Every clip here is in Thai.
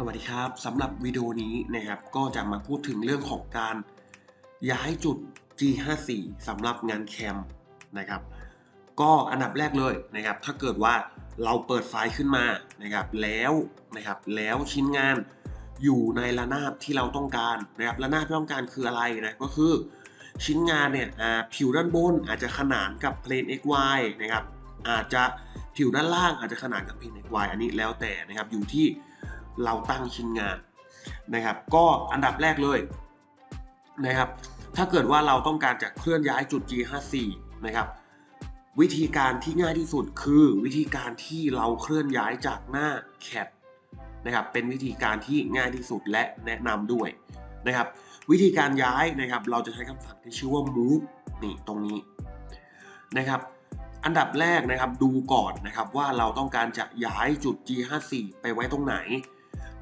สวัสดีครับสำหรับวิดีโอนี้นะครับก็จะมาพูดถึงเรื่องของการย้ายจุด G54 สำหรับงานแคมนะครับ ก็อันดับแรกเลยนะครับ ถ้าเกิดว่าเราเปิดไฟล์ขึ้นมานะครับ แล้วนะครับแล้วชิ้นงานอยู่ในระนาบที่เราต้องการนะครับระนาบที่ต้องการคืออะไรนะก็คือชิ้นงานเนี่ยผิวด้านบนอาจจะขนานกับเพลน xy นะครับอาจจะผิวด้านล่างอาจจะขนานกับเพลน xy อันนี้แล้วแต่นะครับอยู่ที่ เราตั้งชิ้นงานนะครับ ก็อันดับแรกเลยนะครับ ถ้าเกิดว่าเราต้องการจะเคลื่อนย้ายจุด G54 นะครับ วิธีการที่ง่ายที่สุดคือวิธีการที่เราเคลื่อนย้ายจากหน้า cat นะครับ เป็นวิธีการที่ง่ายที่สุดและแนะนำด้วยนะครับ วิธีการย้ายนะครับ เราจะใช้คำสั่งที่ชื่อว่า move นี่ตรงนี้นะครับอันดับแรกนะครับดูก่อนนะครับว่าเราต้องการจะย้ายจุด G54 ไปไว้ตรงไหน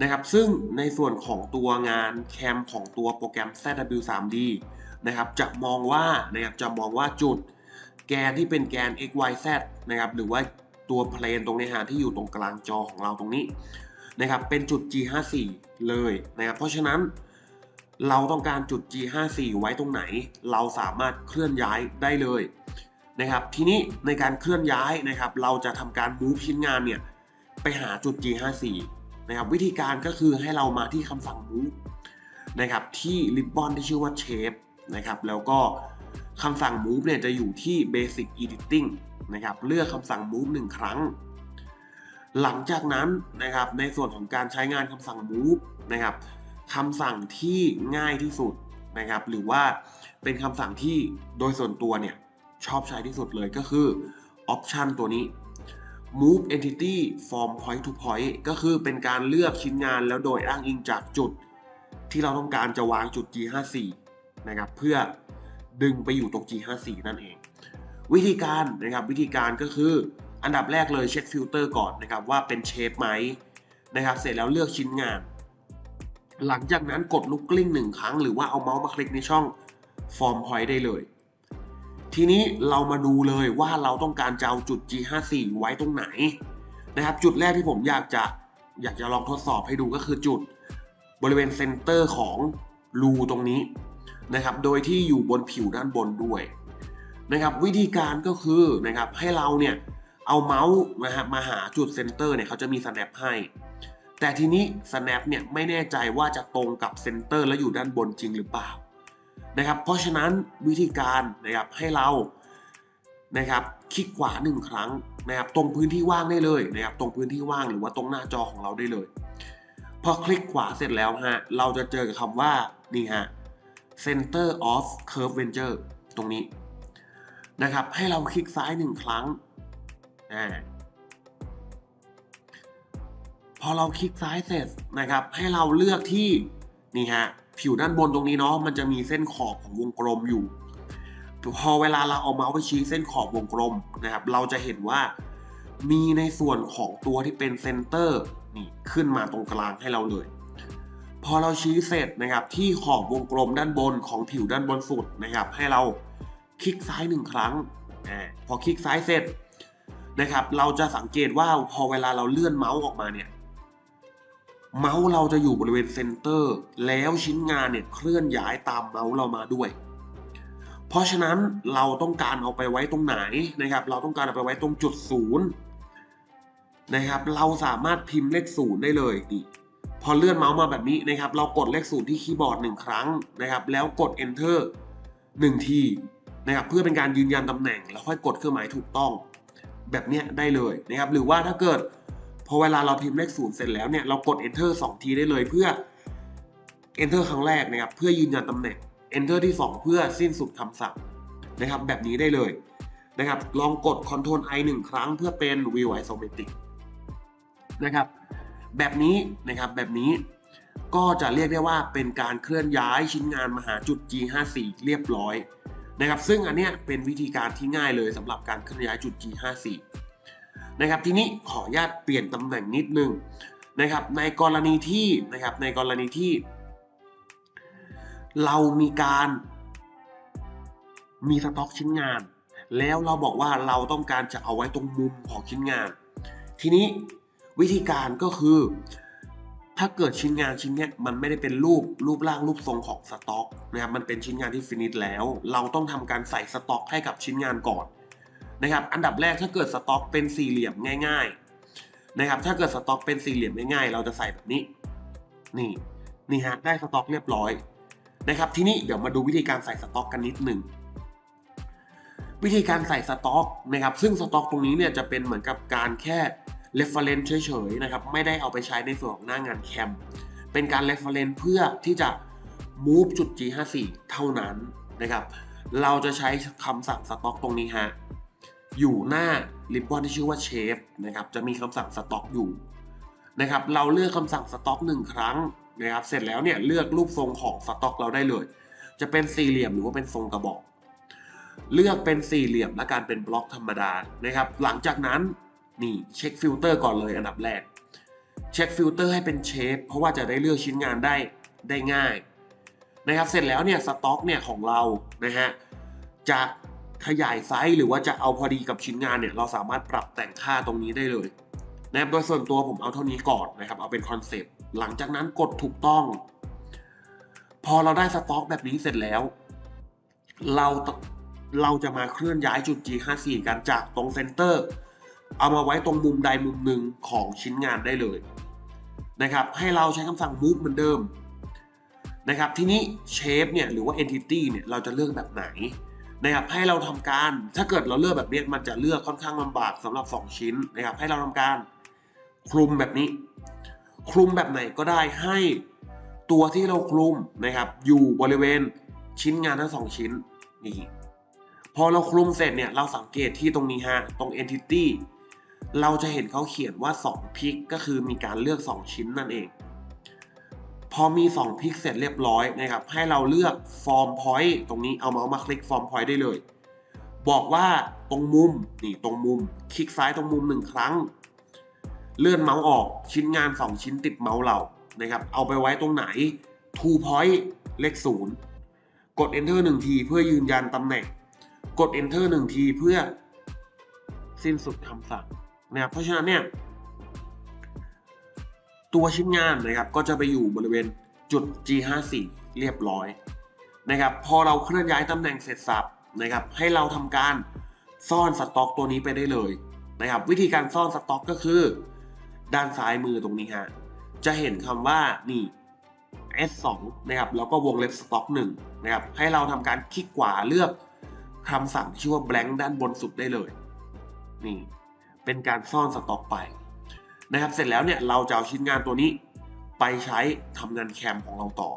นะครับ ซึ่งในส่วนของตัวงานแคมของตัวโปรแกรม ZW3D นะครับจะมองว่านะครับจะมองว่าจุดแกนที่เป็นแกน x y z นะครับหรือว่าตัวเพลนตรงนี้ฮะที่อยู่ตรงกลางจอของเราตรงนี้นะครับเป็นจุด G54 เลยนะครับเพราะฉะนั้นเราต้องการจุด G54 ไว้ตรงไหน เราสามารถเคลื่อนย้ายได้เลยนะครับทีนี้ในการเคลื่อนย้ายนะครับเราจะทำการ move ชิ้นงานเนี่ยไปหาจุด G54 นะครับวิธีการก็คือให้เรามาที่คำสั่ง move นะครับที่ริบบอนที่ชื่อว่า shape นะครับแล้วก็คำสั่ง move เนี่ยจะอยู่ที่ basic editing นะครับเลือกคำสั่ง move 1ครั้ง หลังจากนั้นนะครับในส่วนของการใช้งานคำสั่ง move นะครับคำสั่งที่ง่ายที่สุดนะครับหรือว่าเป็นคำสั่งที่โดยส่วนตัวเนี่ยชอบใช้ที่สุดเลยก็คือ option ตัวนี้ move entity from point to point ก็คือเป็นการเลือกชิ้นงานแล้วโดยอ้างอิงจากจุด ที่เราต้องการจะวางจุด G54 นะครับเพื่อดึงไปอยู่ตรง G54 นั่นเอง วิธีการนะครับวิธีการก็คืออันดับแรกเลยเช็คฟิลเตอร์ก่อนนะครับว่าเป็นเชฟไหมนะครับเสร็จแล้วเลือกชิ้นงาน หลังจากนั้นกดลูกกลิ้งหนึ่งครั้งหรือว่าเอาเมาส์มาคลิกในช่อง Form Point ได้เลย ทีนี้เรามาดูเลยว่าเราต้องการจะเอาจุด G54 ไว้ตรงไหนนะครับ จุดแรกที่ผมอยากจะอยากจะลองทดสอบให้ดูก็คือจุดบริเวณเซนเตอร์ของรูตรงนี้นะครับ โดยที่อยู่บนผิวด้านบนด้วยนะครับ วิธีการก็คือนะครับให้เราเนี่ยเอาเมาส์นะฮะมาหาจุดเซนเตอร์เนี่ยเขาจะมี snap ให้ แต่ทีนี้ snap เนี่ยไม่แน่ใจว่าจะตรงกับเซนเตอร์แล้วอยู่ด้านบนจริงหรือเปล่า นะครับ เพราะฉะนั้นวิธีการนะครับให้เรานะครับคลิกขวาหนึ่งครั้งนะครับตรงพื้นที่ว่างได้เลยนะครับตรงพื้นที่ว่างหรือว่าตรงหน้าจอของเราได้เลย พอคลิกขวาเสร็จแล้วฮะเราจะเจอกับคำว่านี่ฮะ center of curvature ตรงนี้นะครับให้เราคลิกซ้ายหนึ่งครั้งอ่าพอเราคลิกซ้ายเสร็จนะครับ ให้เราเลือกที่นี่ฮะ ผิวด้านบนตรงนี้เนาะมันจะมีเส้นขอบของวงกลมอยู่ พอเวลาเราเอาเมาส์ไปชี้เส้นขอบวงกลมนะครับ เราจะเห็นว่ามีในส่วนของตัวที่เป็นเซนเตอร์นี่ขึ้นมาตรงกลางให้เราเลย พอเราชี้เสร็จนะครับ ที่ขอบวงกลมด้านบนของผิวด้านบนสุดนะครับ ให้เราคลิกซ้ายหนึ่งครั้งอพอคลิกซ้ายเสร็จนะครับ เราจะสังเกตว่าพอเวลาเราเลื่อนเมาส์ออกมาเนี่ย เมาส์เราจะอยู่บริเวณเซนเตอร์ แล้วชิ้นงานเนี่ยเคลื่อนย้ายตามเมาส์เรามาด้วย เพราะฉะนั้นเราต้องการเอาไปไว้ตรงไหนนะครับ เราต้องการเอาไปไว้ตรงจุดศูนย์นะครับ เราสามารถพิมพ์เลขศูนย์ได้เลยนี่พอเลื่อนเมาส์มาแบบนี้นะครับ เรากดเลขศูนย์ที่คีย์บอร์ดหนึ่งครั้งนะครับ แล้วกด enter หนึ่งทีนะครับเพื่อเป็นการยืนยันตำแหน่งแล้วค่อยกดเครื่องหมายถูกต้อง แบบนี้ได้เลยนะครับ หรือว่าถ้าเกิด พอเวลาเราพิมพ์เลขศูนย์เสร็จแล้วเนี่ยเรากด enter สองทีได้เลยเพื่อ enter ครั้งแรกนะครับเพื่อยืนยันตำแหน่ง enter ที่ 2 เพื่อสิ้นสุดคำสั่งนะครับ แบบนี้ได้เลยนะครับ ลองกด Ctrl I 1 ครั้งเพื่อเป็น View Isometric นะครับ แบบนี้นะครับแบบนี้ก็จะเรียกได้ว่าเป็นการเคลื่อนย้ายชิ้นงานมาหาจุด G54 เรียบร้อยนะครับ ซึ่งอันเนี้ยเป็นวิธีการที่ง่ายเลยสำหรับการเคลื่อนย้ายจุด G54 นะครับทีนี้ขออนุญาตเปลี่ยนตำแหน่งนิดนึงนะครับในกรณีที่นะครับในกรณีที่ เรามีการมีสต็อกชิ้นงาน แล้วเราบอกว่าเราต้องการจะเอาไว้ตรงมุมของชิ้นงาน ทีนี้วิธีการก็คือ ถ้าเกิดชิ้นงานชิ้นนี้มันไม่ได้เป็นรูปรูปร่างรูปทรงของสต็อกนะครับมันเป็นชิ้นงานที่ฟินิชแล้ว เราต้องทำการใส่สต็อกให้กับชิ้นงานก่อน นะครับ อันดับแรกถ้าเกิดสต็อกเป็นสี่เหลี่ยมง่ายๆนะครับ ถ้าเกิดสต็อกเป็นสี่เหลี่ยมง่ายๆ เราจะใส่แบบนี้ นี่ นี่ฮะ ได้สต็อกเรียบร้อยนะครับ ทีนี้เดี๋ยวมาดูวิธีการใส่สต็อกกันนิดหนึ่ง วิธีการใส่สต็อกนะครับ ซึ่งสต็อกตรงนี้เนี่ยจะเป็นเหมือนกับการแค่ reference เฉยๆนะครับ ไม่ได้เอาไปใช้ในส่วนของหน้างานแคม เป็นการ reference เพื่อที่จะ move จุด G54 เท่านั้นนะครับ เราจะใช้คำสั่งสต็อกตรงนี้ฮะ อยู่หน้า ribbon ที่ชื่อว่า shape นะครับจะมีคำสั่งสต็อกอยู่นะครับเราเลือกคำสั่งสต็อกหนึ่งครั้งนะครับเสร็จแล้วเนี่ยเลือกรูปทรงของสต็อกเราได้เลย จะเป็นสี่เหลี่ยมหรือว่าเป็นทรงกระบอก เลือกเป็นสี่เหลี่ยมและการเป็นบล็อกธรรมดานะครับหลังจากนั้นนี่เช็คฟิลเตอร์ก่อนเลยอันดับแรกเช็คฟิลเตอร์ให้เป็นเชฟเพราะว่าจะได้เลือกชิ้นงานได้ได้ง่ายนะครับเสร็จแล้วเนี่ยสต็อกเนี่ยของเรานะฮะจะ ขยายไซส์หรือว่าจะเอาพอดีกับชิ้นงานเนี่ย เราสามารถปรับแต่งค่าตรงนี้ได้เลยนะครับโดยส่วนตัวผมเอาเท่านี้ก่อนนะครับ เอาเป็นคอนเซปต์หลังจากนั้นกดถูกต้อง พอเราได้สต็อกแบบนี้เสร็จแล้ว เราเราจะมาเคลื่อนย้ายจุด G54 กันจากตรงเซนเตอร์ เอามาไว้ตรงมุมใดมุมหนึ่งของชิ้นงานได้เลยนะครับ ให้เราใช้คำสั่ง move เหมือนเดิมนะครับ ทีนี้ shape เนี่ยหรือว่า entity เนี่ยเราจะเลือกแบบไหน นะครับให้เราทำการถ้าเกิดเราเลือกแบบนี้มันจะเลือกค่อนข้างลำบากสำหรับ 2 ชิ้นนะครับให้เราทำการคลุมแบบนี้ คลุมแบบไหนก็ได้ให้ตัวที่เราคลุมนะครับอยู่บริเวณชิ้นงานทั้งสองชิ้นนี่พอเราคลุมเสร็จเนี่ยเราสังเกตที่ตรงนี้ฮะตรง entity เราจะเห็นเขาเขียนว่า 2 พิกก็คือมีการเลือก 2 ชิ้นนั่นเอง พอมี 2 พิกเสร็จเรียบร้อยนะครับ ให้เราเลือก form point ตรงนี้เอาเมาส์มาคลิก form point ได้เลย บอกว่าตรงมุมนี่ตรงมุม คลิกซ้ายตรงมุมหนึ่งครั้ง เลื่อนเมาส์ออกชิ้นงาน 2 ชิ้นติดเมาส์เรานะครับ เอาไปไว้ตรงไหน two point เลขศูนย์กด enter 1 ทีเพื่อยืนยันตำแหน่ง กด enter 1 ทีเพื่อสิ้นสุดคำสั่งนะครับเพราะฉะนั้นเนี่ย ตัวชิ้นงานนะครับก็จะไปอยู่บริเวณจุด G54 เรียบร้อยนะครับพอเราเคลื่อนย้ายตำแหน่งเสร็จสับนะครับให้เราทำการซ่อนสต็อกตัวนี้ไปได้เลยนะครับวิธีการซ่อนสต็อกก็คือ ด้านซ้ายมือตรงนี้ฮะจะเห็นคำว่านี่ S2 นะครับแล้วก็วงเล็บสต็อก1นะครับให้เราทำการคลิกขวาเลือกคำสั่งที่ชื่อว่า blank ด้านบนสุดได้เลย นี่ เป็นการซ่อนสต็อกไป นะครับ เสร็จแล้วเนี่ยเราจะเอาชิ้นงานตัวนี้ไปใช้ทำงานแคมของเราต่อ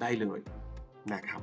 ได้เลยนะครับ